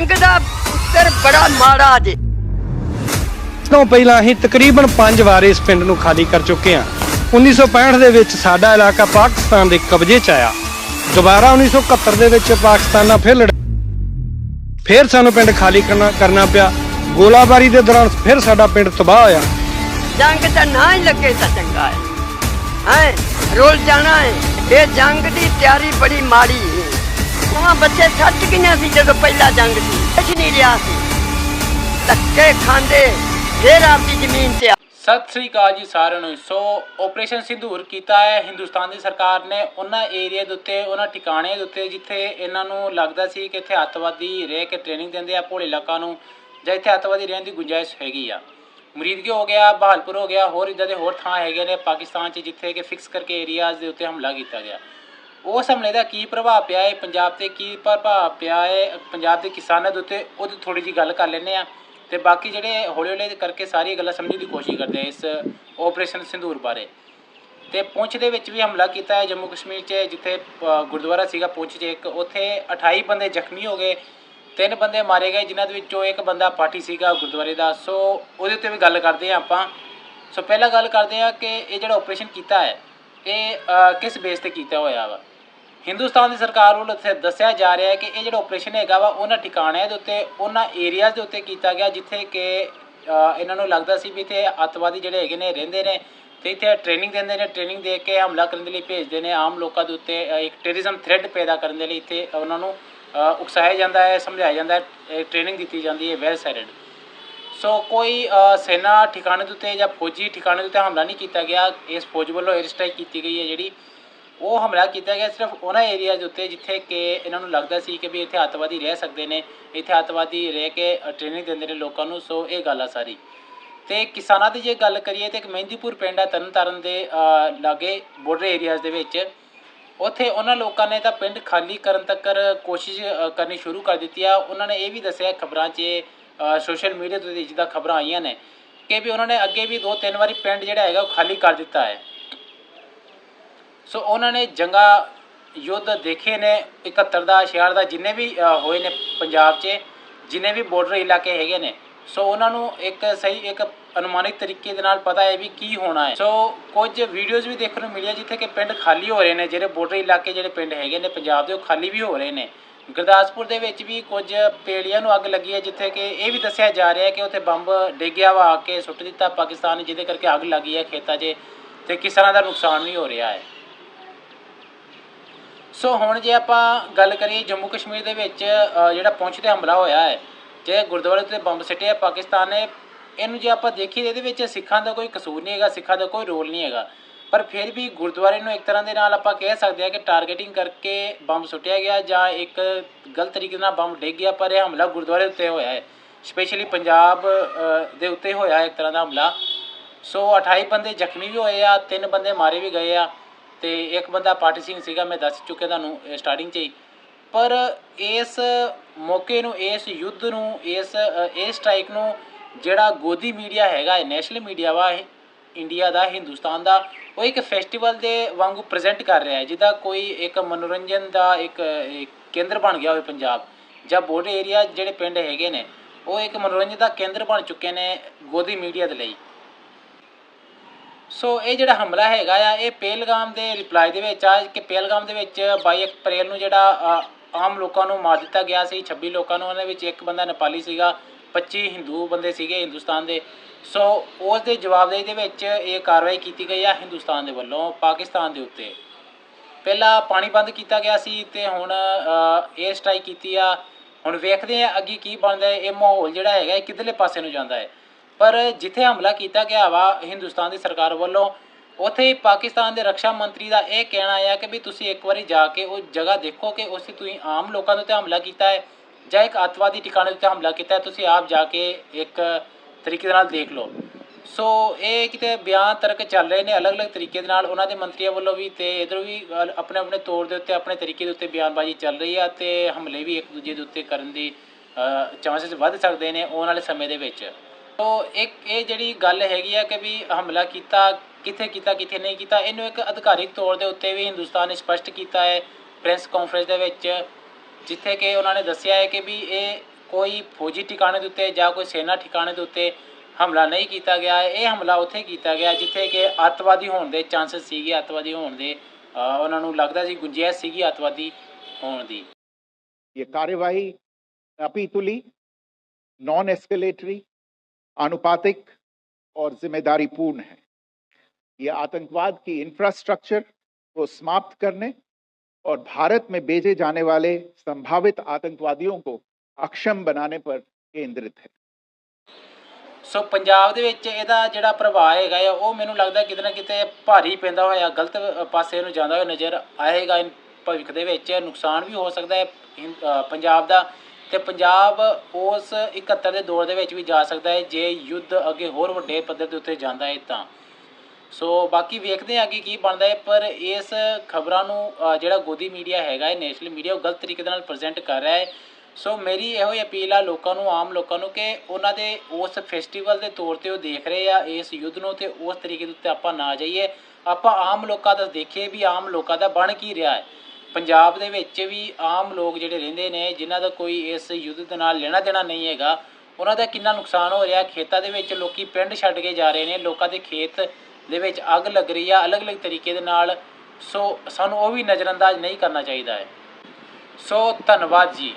ਜੰਗ ਦਾ ਪੁੱਤਰ ਬੜਾ ਮਾੜਾ ਜੇ। ਤੋਂ ਪਹਿਲਾਂ ਅਸੀਂ ਤਕਰੀਬਨ 5 ਵਾਰ ਇਸ ਪਿੰਡ ਨੂੰ ਖਾਲੀ ਕਰ ਚੁੱਕੇ ਹਾਂ। 1965 ਦੇ ਵਿੱਚ ਸਾਡਾ ਇਲਾਕਾ ਪਾਕਿਸਤਾਨ ਦੇ ਕਬਜ਼ੇ 'ਚ ਆਇਆ। ਦੁਬਾਰਾ 1971 ਦੇ ਵਿੱਚ ਪਾਕਿਸਤਾਨ ਨਾਲ ਫਿਰ ਲੜ ਫਿਰ ਸਾਨੂੰ ਪਿੰਡ ਖਾਲੀ ਕਰਨਾ ਕਰਨਾ ਪਿਆ। ਗੋਲਾਬਾਰੀ ਦੇ ਦੌਰਾਨ ਫਿਰ ਸਾਡਾ ਪਿੰਡ ਤਬਾਹ ਹੋਇਆ। ਜੰਗ ਤਾਂ ਨਾ ਹੀ ਲੱਗੇ ਤਾਂ ਚੰਗਾ ਹੈ। ਹੈ ਰੋਲ ਜਾਣਾ ਹੈ। ਇਹ ਜੰਗ ਦੀ ਤਿਆਰੀ ਬੜੀ ਮਾੜੀ ਹੈ। ਉਹ ਬੱਚੇ ਛੱਡ ਗਈਆਂ ਸੀ ਜਦੋਂ ਪਹਿਲਾ ਜੰਗ ਸੀ? ਕੁਛ ਨਹੀਂ ਰਿਹਾ ਸੀ। ਧੱਕੇ ਖਾਂਦੇ, ਫੇਰ ਆਪਦੀ ਜ਼ਮੀਨ ਤੇ ਸਤਿ ਸ੍ਰੀ ਅਕਾਲ ਜੀ ਸਾਰਿਆਂ ਨੂੰ। ਸੋ ਆਪਰੇਸ਼ਨ ਸਿੰਧੂਰ ਕੀਤਾ ਹੈ। ਹਿੰਦੁਸਤਾਨ ਦੀ ਸਰਕਾਰ ਨੇ ਉਹਨਾਂ ਏਰੀਆ ਦੇ ਉੱਤੇ, ਉਹਨਾਂ ਟਿਕਾਣੇ ਦੇ ਉੱਤੇ, ਜਿੱਥੇ ਇਹਨਾਂ ਨੂੰ ਲੱਗਦਾ ਸੀ ਕਿ ਇੱਥੇ ਅੱਤਵਾਦੀ ਰਹਿ ਕੇ ਟ੍ਰੇਨਿੰਗ ਦਿੰਦੇ ਆ ਭੋਲੇ ਲੋਕਾਂ ਨੂੰ, ਜਾਂ ਇੱਥੇ ਅੱਤਵਾਦੀ ਰਹਿਣ ਦੀ ਗੁੰਜਾਇਸ਼ ਹੈਗੀ ਆ। ਮਰੀਦਗੀ ਹੋ ਗਿਆ? ਬਹਾਲਪੁਰ ਹੋ ਗਿਆ। ਹੋਰ ਇਦਾਂ ਦੇ ਹੋਰ ਥਾਂ ਹੈਗੇ ਨੇ ਪਾਕਿਸਤਾਨ 'ਚ, ਜਿੱਥੇ ਕਿ ਫਿਕਸ ਕਰਕੇ ਏਰੀਆਜ਼ ਦੇ ਉੱਤੇ ਹਮਲਾ ਕੀਤਾ ਗਿਆ। ਉਸ ਹਮਲੇ ਦਾ ਕੀ ਪ੍ਰਭਾਵ ਪਿਆ ਹੈ? ਪੰਜਾਬ ਤੇ ਕੀ ਪ੍ਰਭਾਵ ਪਿਆ ਹੈ? ਪੰਜਾਬ ਦੇ ਕਿਸਾਨਾਂ ਦੇ ਉੱਤੇ ਉਹਦੀ ਥੋੜੀ ਜੀ ਗੱਲ ਕਰ ਲੈਂਦੇ ਆ ਤੇ ਬਾਕੀ ਜਿਹੜੇ ਹੌਲੀ ਹੌਲੀ ਕਰਕੇ ਸਾਰੀਆਂ ਗੱਲਾਂ ਸਮਝਣ ਦੀ ਕੋਸ਼ਿਸ਼ ਕਰਦੇ ਆ ਇਸ ਆਪਰੇਸ਼ਨ ਸਿੰਧੂਰ ਬਾਰੇ। ਤੇ ਪੁੰਛ ਦੇ ਵਿੱਚ ਵੀ ਹਮਲਾ ਕੀਤਾ ਹੈ ਜੰਮੂ ਕਸ਼ਮੀਰ 'ਚ, ਜਿੱਥੇ ਗੁਰਦੁਆਰਾ ਸੀਗਾ ਪੁੰਛ 'ਚ ਇੱਕ। ਉੱਥੇ 28 ਬੰਦੇ ਜ਼ਖਮੀ ਹੋ ਗਏ, ਤਿੰਨ ਬੰਦੇ ਮਾਰੇ ਗਏ, ਜਿਨ੍ਹਾਂ ਦੇ ਵਿੱਚੋਂ ਇੱਕ ਬੰਦਾ ਪਾਠੀ ਸੀਗਾ ਗੁਰਦੁਆਰੇ ਦਾ। ਸੋ ਉਹਦੇ ਉੱਤੇ ਵੀ ਗੱਲ ਕਰਦੇ ਆ ਆਪਾਂ। ਸੋ ਪਹਿਲਾਂ ਗੱਲ ਕਰਦੇ ਆ ਕਿ ਇਹ ਜਿਹੜਾ ਆਪਰੇਸ਼ਨ ਕੀਤਾ ਹੈ ਇਹ ਕਿਸ ਬੇਸ ਤੇ ਕੀਤਾ ਹੋਇਆ ਵਾ? ਹਿੰਦੁਸਤਾਨ ਦੀ ਸਰਕਾਰ ਵੱਲੋਂ ਇੱਥੇ ਦੱਸਿਆ ਜਾ ਰਿਹਾ ਹੈ ਕਿ ਇਹ ਜਿਹੜਾ ਆਪਰੇਸ਼ਨ ਹੈਗਾ ਵਾ, ਉਹਨਾਂ ਟਿਕਾਣਿਆਂ ਦੇ ਉੱਤੇ, ਉਹਨਾਂ ਏਰੀਆਜ਼ ਦੇ ਉੱਤੇ ਕੀਤਾ ਗਿਆ, ਜਿੱਥੇ ਕਿ ਇਹਨਾਂ ਨੂੰ ਲੱਗਦਾ ਸੀ ਵੀ ਇੱਥੇ ਅੱਤਵਾਦੀ ਜਿਹੜੇ ਹੈਗੇ ਨੇ, ਰਹਿੰਦੇ ਨੇ ਤੇ ਇੱਥੇ ਟ੍ਰੇਨਿੰਗ ਦਿੰਦੇ ਨੇ ਟ੍ਰੇਨਿੰਗ ਦੇ ਕੇ ਹਮਲਾ ਕਰਨ ਦੇ ਲਈ ਭੇਜਦੇ ਨੇ, ਆਮ ਲੋਕਾਂ ਦੇ ਉੱਤੇ ਇੱਕ ਟੈਰਰਿਜ਼ਮ ਥ੍ਰੈਡ ਪੈਦਾ ਕਰਨ ਦੇ ਲਈ ਇੱਥੇ ਉਹਨਾਂ ਨੂੰ ਉਕਸਾਇਆ ਜਾਂਦਾ ਹੈ, ਸਮਝਾਇਆ ਜਾਂਦਾ ਹੈ ਟ੍ਰੇਨਿੰਗ ਦਿੱਤੀ ਜਾਂਦੀ ਹੈ ਵੈਲ ਸੈਟਡ ਸੋ ਕੋਈ ਸੈਨਾ ਠਿਕਾਣੇ ਦੇ ਉੱਤੇ ਜਾਂ ਫੌਜੀ ਠਿਕਾਣੇ ਦੇ ਉੱਤੇ ਹਮਲਾ ਨਹੀਂ ਕੀਤਾ ਗਿਆ। ਇਸ ਫੌਜ ਵੱਲੋਂ 에ਅਰ ਸਟ੍ਰਾਈਕ ਕੀਤੀ ਗਈ ਹੈ ਜਿਹੜੀ ਉਹ ਹਮਲਾ ਕੀਤਾ ਗਿਆ ਸਿਰਫ ਉਹਨਾਂ ਏਰੀਆ ਦੇ ਉੱਤੇ ਜਿੱਥੇ ਕਿ ਇਹਨਾਂ ਨੂੰ ਲੱਗਦਾ ਸੀ ਕਿ ਵੀ ਇੱਥੇ ਅੱਤਵਾਦੀ ਰਹਿ ਸਕਦੇ ਨੇ। ਇੱਥੇ ਅੱਤਵਾਦੀ ਰਹਿ ਕੇ ਟ੍ਰੇਨਿੰਗ ਦਿੰਦੇ ਨੇ ਲੋਕਾਂ ਨੂੰ। ਸੋ ਇਹ ਗੱਲ ਆ ਸਾਰੀ। ਤੇ ਕਿਸਾਨਾਂ ਦੀ ਜੇ ਗੱਲ ਕਰੀਏ ਤੇ ਇੱਕ ਮਹਿੰਦੀਪੁਰ ਪਿੰਡ ਆ ਤਰਨਤਾਰਨ ਦੇ ਲਾਗੇ ਬਾਰਡਰ ਏਰੀਆਜ਼ ਦੇ ਵਿੱਚ। ਉੱਥੇ ਉਹਨਾਂ ਲੋਕਾਂ ਨੇ ਤਾਂ ਪਿੰਡ ਖਾਲੀ ਕਰਨ ਤੱਕ ਕੋਸ਼ਿਸ਼ ਕਰਨੀ ਸ਼ੁਰੂ ਕਰ ਦਿੱਤੀ ਆ। ਉਹਨਾਂ ਨੇ ਇਹ ਵੀ ਦੱਸਿਆ ਖਬਰਾਂ 'ਚ ਸੋਸ਼ਲ ਮੀਡੀਆ ਤੇ ਜਿੱਦਾਂ ਖਬਰਾਂ ਆਈਆਂ ਨੇ ਕਿ ਵੀ ਉਹਨਾਂ ਨੇ ਅੱਗੇ ਵੀ ਦੋ ਤਿੰਨ ਵਾਰੀ ਪਿੰਡ ਜਿਹੜਾ ਹੈਗਾ ਉਹ ਖਾਲੀ ਕਰ ਦਿੱਤਾ ਹੈ। ਸੋ ਉਹਨਾਂ ਨੇ ਜੰਗਾ ਯੁੱਧ ਦੇਖੇ ਨੇ 71 ਦਾ 66 ਦਾ, ਜਿੰਨੇ ਵੀ ਹੋਏ ਨੇ ਪੰਜਾਬ 'ਚ, ਜਿੰਨੇ ਵੀ ਬਾਰਡਰ ਇਲਾਕੇ ਹੈਗੇ ਨੇ। ਸੋ ਉਹਨਾਂ ਨੂੰ ਇੱਕ ਸਹੀ, ਇੱਕ ਅਨੁਮਾਨਿਤ ਤਰੀਕੇ ਦੇ ਨਾਲ ਪਤਾ ਹੈ ਵੀ ਕੀ ਹੋਣਾ ਹੈ। ਸੋ ਕੁਝ ਵੀਡੀਓਜ਼ ਵੀ ਦੇਖਣ ਨੂੰ ਮਿਲਿਆ ਜਿੱਥੇ ਕਿ ਪਿੰਡ ਖਾਲੀ ਹੋ ਰਹੇ ਨੇ, ਜਿਹੜੇ ਬਾਰਡਰ ਇਲਾਕੇ ਜਿਹੜੇ ਪਿੰਡ ਹੈਗੇ ਨੇ ਪੰਜਾਬ ਦੇ, ਉਹ ਖਾਲੀ ਵੀ ਹੋ ਰਹੇ ਨੇ। ਗੁਰਦਾਸਪੁਰ ਦੇ ਵਿੱਚ ਵੀ ਕੁਝ ਪੇੜੀਆਂ ਨੂੰ ਅੱਗ ਲੱਗੀ ਹੈ, ਜਿੱਥੇ ਕਿ ਇਹ ਵੀ ਦੱਸਿਆ ਜਾ ਰਿਹਾ ਹੈ ਕਿ ਉੱਥੇ ਬੰਬ ਡਿੱਗਿਆ ਵਾ, ਆ ਕੇ ਸੁੱਟ ਦਿੱਤਾ ਪਾਕਿਸਤਾਨ ਨੇ, ਜਿਹਦੇ ਕਰਕੇ ਅੱਗ ਲੱਗੀ ਹੈ ਖੇਤਾਂ 'ਚ ਤੇ ਕਿਸਾਨਾਂ ਦਾ ਨੁਕਸਾਨ ਵੀ ਹੋ ਰਿਹਾ ਹੈ। ਸੋ ਹੁਣ ਜੇ ਆਪਾਂ ਗੱਲ ਕਰੀਏ ਜੰਮੂ ਕਸ਼ਮੀਰ ਦੇ ਵਿੱਚ ਜਿਹੜਾ ਪਹੁੰਚ ਤੇ ਹਮਲਾ ਹੋਇਆ ਹੈ, ਜੇ ਗੁਰਦੁਆਰੇ ਤੇ ਬੰਬ ਸਿੱਟਿਆ ਪਾਕਿਸਤਾਨ ਨੇ, ਇਹਨੂੰ ਜੇ ਆਪਾਂ ਦੇਖੀਏ, ਇਹਦੇ ਵਿੱਚ ਸਿੱਖਾਂ ਦਾ ਕੋਈ ਕਸੂਰ ਨਹੀਂ ਹੈਗਾ, ਸਿੱਖਾਂ ਦਾ ਕੋਈ ਰੋਲ ਨਹੀਂ ਹੈਗਾ। ਪਰ ਫਿਰ ਵੀ ਗੁਰਦੁਆਰੇ ਨੂੰ ਇੱਕ ਤਰ੍ਹਾਂ ਦੇ ਨਾਲ ਆਪਾਂ ਕਹਿ ਸਕਦੇ ਹਾਂ ਕਿ ਟਾਰਗੇਟਿੰਗ ਕਰਕੇ ਬੰਬ ਸੁੱਟਿਆ ਗਿਆ ਜਾਂ ਇੱਕ ਗਲਤ ਤਰੀਕੇ ਨਾਲ ਬੰਬ ਡਿੱਗ ਗਿਆ ਪਰ ਇਹ ਹਮਲਾ ਗੁਰਦੁਆਰੇ ਉੱਤੇ ਹੋਇਆ ਹੈ। ਸਪੈਸ਼ਲੀ ਪੰਜਾਬ ਦੇ ਉੱਤੇ ਹੋਇਆ ਹੈ ਇੱਕ ਤਰ੍ਹਾਂ ਦਾ ਹਮਲਾ। ਸੋ 28 ਬੰਦੇ ਜ਼ਖਮੀ ਵੀ ਹੋਏ ਆ ਤਿੰਨ ਬੰਦੇ ਮਾਰੇ ਵੀ ਗਏ ਆ ਤੇ ਇੱਕ ਬੰਦਾ ਪਾਰਟੀ ਸਿੰਘ ਸੀਗਾ ਮੈਂ ਦੱਸ ਚੁੱਕਿਆ ਤੁਹਾਨੂੰ ਸਟਾਰਟਿੰਗ 'ਚ ਹੀ। ਪਰ ਇਸ ਮੌਕੇ ਨੂੰ ਇਸ ਯੁੱਧ ਨੂੰ ਇਸ ਅ, ਇਸ ਸਟ੍ਰਾਈਕ ਨੂੰ ਜਿਹੜਾ ਗੋਦੀ ਮੀਡੀਆ ਹੈਗਾ ਹੈ ਨੈਸ਼ਨਲ ਮੀਡੀਆ ਵਾ ਇਹ ਇੰਡੀਆ ਦਾ, ਹਿੰਦੁਸਤਾਨ ਦਾ, ਉਹ ਇੱਕ ਫੈਸਟੀਵਲ ਦੇ ਵਾਂਗੂ ਪ੍ਰੈਜ਼ੈਂਟ ਕਰ ਰਿਹਾ ਹੈ, ਜਿਹਦਾ ਕੋਈ ਇੱਕ ਮਨੋਰੰਜਨ ਦਾ ਇੱਕ ਕੇਂਦਰ ਬਣ ਗਿਆ ਹੋਵੇ ਪੰਜਾਬ ਜਾਂ ਬਾਰਡਰ ਏਰੀਆ ਜਿਹੜੇ ਪਿੰਡ ਹੈਗੇ ਨੇ, ਉਹ ਇੱਕ ਮਨੋਰੰਜਨ ਦਾ ਕੇਂਦਰ ਬਣ ਚੁੱਕੇ ਨੇ ਗੋਦੀ ਮੀਡੀਆ ਦੇ ਲਈ। ਸੋ ਇਹ ਜਿਹੜਾ ਹਮਲਾ ਹੈਗਾ ਆ, ਇਹ ਪਹਿਲਗਾਮ ਦੇ ਰਿਪਲਾਈ ਦੇ ਵਿੱਚ ਆ, ਕਿ ਪਹਿਲਗਾਮ ਦੇ ਵਿੱਚ 22 ਅਪ੍ਰੈਲ ਨੂੰ ਜਿਹੜਾ ਆਮ ਲੋਕਾਂ ਨੂੰ ਮਾਰ ਦਿੱਤਾ ਗਿਆ ਸੀ 26 ਲੋਕਾਂ ਨੂੰ, ਉਹਨਾਂ ਵਿੱਚ ਇੱਕ ਬੰਦਾ ਨੇਪਾਲੀ ਸੀਗਾ 25 ਹਿੰਦੂ ਬੰਦੇ ਸੀਗੇ ਹਿੰਦੁਸਤਾਨ ਦੇ। ਸੋ ਉਸ ਦੇ ਜਵਾਬਦੇਹੀ ਦੇ ਵਿੱਚ ਇਹ ਕਾਰਵਾਈ ਕੀਤੀ ਗਈ ਆ ਹਿੰਦੁਸਤਾਨ ਦੇ ਵੱਲੋਂ, ਪਾਕਿਸਤਾਨ ਦੇ ਉੱਤੇ। ਪਹਿਲਾਂ ਪਾਣੀ ਬੰਦ ਕੀਤਾ ਗਿਆ ਸੀ ਤੇ ਹੁਣ 에ਅਰ ਸਟ੍ਰਾਈਕ ਕੀਤੀ ਆ। ਹੁਣ ਵੇਖਦੇ ਆ ਅੱਗੇ ਕੀ ਬਣਦਾ ਹੈ। ਇਹ ਮਾਹੌਲ ਜਿਹੜਾ ਹੈਗਾ ਇਹ ਕਿੱਧਰਲੇ ਪਾਸੇ ਨੂੰ ਜਾਂਦਾ ਹੈ। ਪਰ ਜਿੱਥੇ ਹਮਲਾ ਕੀਤਾ ਗਿਆ ਵਾ ਹਿੰਦੁਸਤਾਨ ਦੀ ਸਰਕਾਰ ਵੱਲੋਂ, ਉੱਥੇ ਪਾਕਿਸਤਾਨ ਦੇ ਰੱਖਿਆ ਮੰਤਰੀ ਦਾ ਇਹ ਕਹਿਣਾ ਆ ਕਿ ਵੀ ਤੁਸੀਂ ਇੱਕ ਵਾਰੀ ਜਾ ਕੇ ਉਹ ਜਗ੍ਹਾ ਦੇਖੋ ਕਿ ਉਸ ਤੁਸੀਂ ਆਮ ਲੋਕਾਂ ਦੇ ਉੱਤੇ ਹਮਲਾ ਕੀਤਾ ਹੈ। ਜਾਂ ਇੱਕ ਅੱਤਵਾਦੀ ਟਿਕਾਣੇ ਉੱਤੇ ਹਮਲਾ ਕੀਤਾ ਹੈ ਤੁਸੀਂ ਆਪ ਜਾ ਕੇ ਇੱਕ ਤਰੀਕੇ ਦੇ ਨਾਲ ਦੇਖ ਲਓ। ਸੋ ਇਹ ਕਿਤੇ ਬਿਆਨ ਤਰਕ ਚੱਲ ਰਹੇ ਨੇ ਅਲੱਗ-ਅਲੱਗ ਤਰੀਕੇ ਦੇ ਨਾਲ। ਉਹਨਾਂ ਦੇ ਮੰਤਰੀਆਂ ਵੱਲੋਂ ਵੀ ਤੇ ਇਧਰ ਵੀ ਆਪਣੇ ਆਪਣੇ ਤੌਰ ਦੇ ਉੱਤੇ, ਆਪਣੇ ਤਰੀਕੇ ਦੇ ਉੱਤੇ ਬਿਆਨਬਾਜ਼ੀ ਚੱਲ ਰਹੀ ਆ ਤੇ ਹਮਲੇ ਵੀ ਇੱਕ ਦੂਜੇ ਦੇ ਉੱਤੇ ਕਰਨ ਦੀ ਚਾਂਸਸ ਵੱਧ ਸਕਦੇ ਨੇ ਆਉਣ ਵਾਲੇ ਸਮੇਂ ਦੇ ਵਿੱਚ। ਸੋ ਇੱਕ ਇਹ ਜਿਹੜੀ ਗੱਲ ਹੈਗੀ ਆ ਕਿ ਵੀ ਹਮਲਾ ਕੀਤਾ, ਕਿੱਥੇ ਕੀਤਾ, ਕਿੱਥੇ ਨਹੀਂ ਕੀਤਾ, ਇਹਨੂੰ ਇੱਕ ਅਧਿਕਾਰਿਕ ਤੌਰ ਦੇ ਉੱਤੇ ਵੀ ਹਿੰਦੁਸਤਾਨ ਨੇ ਸਪਸ਼ਟ ਕੀਤਾ ਹੈ। ਪ੍ਰੈਸ ਕਾਨਫਰੰਸ ਦੇ ਵਿੱਚ ਜਿੱਥੇ ਕਿ ਉਹਨਾਂ ਨੇ ਦੱਸਿਆ ਹੈ ਕਿ ਵੀ ਇਹ ਕੋਈ ਫੌਜੀ ਟਿਕਾਣੇ ਦੇ ਉੱਤੇ ਜਾਂ ਕੋਈ ਸੈਨਾ ਟਿਕਾਣੇ ਦੇ ਉੱਤੇ ਹਮਲਾ ਨਹੀਂ ਕੀਤਾ ਗਿਆ ਹੈ। ਇਹ ਹਮਲਾ ਉੱਥੇ ਕੀਤਾ ਗਿਆ ਜਿੱਥੇ ਕਿ ਅੱਤਵਾਦੀ ਹੋਣ ਦੇ ਚਾਂਸਸ ਸੀਗੇ ਅੱਤਵਾਦੀ ਹੋਣ ਦੇ ਅ, ਉਹਨਾਂ ਨੂੰ ਲੱਗਦਾ ਸੀ ਗੁੰਜਾਇਸ਼ ਸੀਗੀ ਅੱਤਵਾਦੀ ਹੋਣ ਦੀ ये कार्यवाही अपीतुली नॉन एस्केलेटरी आनुपातिक और जिम्मेदारीपूर्ण है ये आतंकवाद की इंफ्रास्ट्रक्चर को समाप्त करने और भारत में भेजे जाने वाले संभावित आतंकवादियों को अक्षम बनाने पर केंद्रित है ਸੋ ਪੰਜਾਬ ਦੇ ਵਿੱਚ ਇਹਦਾ ਜਿਹੜਾ ਪ੍ਰਭਾਵ ਹੈਗਾ ਆ ਉਹ ਮੈਨੂੰ ਲੱਗਦਾ ਕਿਤੇ ਨਾ ਕਿਤੇ ਭਾਰੀ ਪੈਂਦਾ ਹੋਇਆ ਗਲਤ ਪਾਸੇ ਨੂੰ ਜਾਂਦਾ ਹੋਇਆ ਨਜ਼ਰ ਆਏਗਾ ਇਨ ਭਵਿੱਖ ਦੇ ਵਿੱਚ ਨੁਕਸਾਨ ਵੀ ਹੋ ਸਕਦਾ ਹੈ ਹਿੰ- ਅ, ਪੰਜਾਬ ਦਾ ਤੇ ਪੰਜਾਬ ਉਸ 71 ਦੇ ਦੌਰ ਦੇ ਵਿੱਚ ਵੀ ਜਾ ਸਕਦਾ ਹੈ ਜੇ ਯੁੱਧ ਅੱਗੇ ਹੋਰ ਵੱਡੇ ਪੱਧਰ ਦੇ ਉੱਤੇ ਜਾਂਦਾ ਹੈ ਤਾਂ ਸੋ ਬਾਕੀ ਵੇਖਦੇ ਹਾਂ ਕਿ ਕੀ ਬਣਦਾ ਹੈ, ਪਰ ਇਸ ਖਬਰਾਂ ਨੂੰ ਜਿਹੜਾ ਗੋਦੀ ਮੀਡੀਆ ਹੈਗਾ ਹੈ ਨੈਸ਼ਨਲ ਮੀਡੀਆ ਉਹ ਗਲਤ ਤਰੀਕੇ ਦੇ ਨਾਲ ਪ੍ਰੈਜ਼ੈਂਟ ਕਰ ਰਿਹਾ ਹੈ। ਸੋ ਮੇਰੀ ਇਹੋ ਹੀ ਅਪੀਲ ਆ ਲੋਕਾਂ ਨੂੰ, ਆਮ ਲੋਕਾਂ ਨੂੰ ਕਿ ਉਹਨਾਂ ਦੇ ਉਸ ਫੈਸਟੀਵਲ ਦੇ ਤੌਰ ਤੇ ਉਹ ਦੇਖ ਰਹੇ ਆ, ਇਸ ਯੁੱਧ ਨੂੰ ਤੇ ਉਸ ਤਰੀਕੇ ਦੇ ਉੱਤੇ ਆਪਾਂ ਨਾ ਜਾਈਏ। ਆਪਾਂ ਆਮ ਲੋਕਾਂ ਦਾ ਦੇਖੀਏ ਵੀ ਆਮ ਲੋਕਾਂ ਦਾ ਬਣ ਕੀ ਰਿਹਾ ਹੈ। ਪੰਜਾਬ ਦੇ ਵਿੱਚ ਵੀ ਆਮ ਲੋਕ ਜਿਹੜੇ ਰਹਿੰਦੇ ਨੇ, ਜਿਨ੍ਹਾਂ ਦਾ ਕੋਈ ਇਸ ਯੁੱਧ ਦੇ ਨਾਲ ਲੈਣਾ ਦੇਣਾ ਨਹੀਂ ਹੈਗਾ, ਉਹਨਾਂ ਦਾ ਕਿੰਨਾ ਨੁਕਸਾਨ ਹੋ ਰਿਹਾ। ਖੇਤਾਂ ਦੇ ਵਿੱਚ ਲੋਕੀ ਪਿੰਡ ਛੱਡ ਕੇ ਜਾ ਰਹੇ ਨੇ, ਲੋਕਾਂ ਦੇ ਖੇਤ ਦੇ ਵਿੱਚ ਅੱਗ ਲੱਗ ਰਹੀ ਆ, ਅਲੱਗ-ਅਲੱਗ ਤਰੀਕੇ ਦੇ ਨਾਲ। ਸੋ ਸਾਨੂੰ ਉਹ ਵੀ ਨਜ਼ਰਅੰਦਾਜ਼ ਨਹੀਂ ਕਰਨਾ ਚਾਹੀਦਾ ਹੈ। ਸੋ ਧੰਨਵਾਦ ਜੀ।